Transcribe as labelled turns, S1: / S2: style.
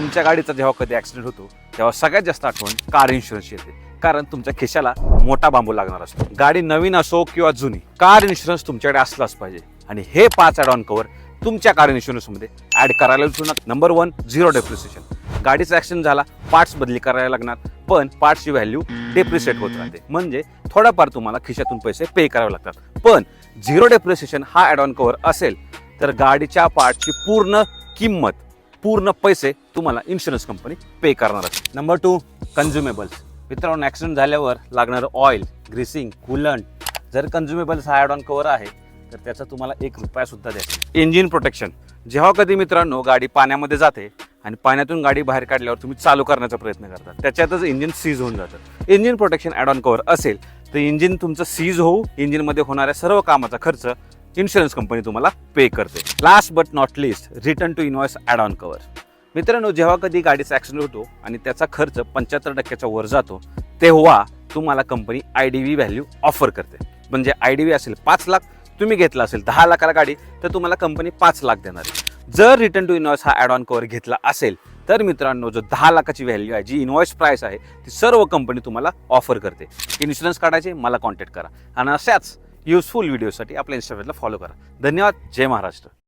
S1: तुमच्या गाडीचा जेव्हा कधी ॲक्सिडेंट होतो तेव्हा सगळ्यात जास्त आठवण कार इन्शुरन्स येते. कारण तुमच्या खिशाला मोठा बांबू लागणार असतो. गाडी नवीन असो किंवा जुनी कार इन्शुरन्स तुमच्याकडे असलाच पाहिजे. आणि हे पाच ॲड ऑन कवर तुमच्या कार इन्शुरन्समध्ये ॲड करायला विसरू नका नंबर वन झिरो डेप्रिसिएशन गाडीचा ॲक्सिडेंट झाला पार्ट्स बदली करायला लागणार पण पार्ट्सची व्हॅल्यू डेप्रिसिएट होत राहते. म्हणजे थोडाफार तुम्हाला खिशातून पैसे पे करावे लागतात. पण झिरो डेप्रिसिएशन हा ॲड ऑन कवर असेल तर गाडीच्या पार्टची पूर्ण किंमत पूर्ण पैसे तुम्हाला इन्शुरन्स कंपनी पे करणार आहे नंबर टू कन्झ्युमेबल्स मित्रांनो ॲक्सिडेंट झाल्यावर लागणारं ऑइल ग्रीसिंग कुलंट जर कन्झ्युमेबल्स हा ॲड ऑन कवर आहे तर त्याचा तुम्हाला एक रुपयासुद्धा द्या. द्यायचा इंजिन प्रोटेक्शन जेव्हा कधी मित्रांनो गाडी पाण्यामध्ये जाते आणि पाण्यातून गाडी बाहेर काढल्यावर तुम्ही चालू करण्याचा प्रयत्न करता त्याच्यातच इंजिन सीज होऊन जातं. Engine protection add on cover असेल तर इंजिन तुमचं सीज होऊ इंजिनमध्ये होणाऱ्या सर्व कामाचा खर्च इन्शुरन्स कंपनी तुम्हाला पे करते. Last but not least return to invoice add on cover मित्रांनो जेव्हा कधी गाडीचा ॲक्सिडेंट होतो आणि त्याचा खर्च पंच्याहत्तर टक्क्याच्या वर जातो तेव्हा तुम्हाला company I D V value offer करते. म्हणजे आय डी व्ही असेल पाच लाख तुम्ही घेतला असेल दहा लाखाला गाडी तर तुम्हाला कंपनी पाच लाख देणार आहे. जर रिटर्न टू इनवॉइस हा ॲड ऑन कवर घेतला असेल तर मित्रांनो जो दहा लाखाची व्हॅल्यू आहे जी इनवॉइस प्राईस आहे ती सर्व कंपनी तुम्हाला ऑफर करते. इन्शुरन्स काढायचे मला कॉन्टॅक्ट करा. आणि अशाच युजफुल व्हिडिओसाठी आपल्या इंस्टाग्रामला फॉलो करा. धन्यवाद. जय महाराष्ट्र.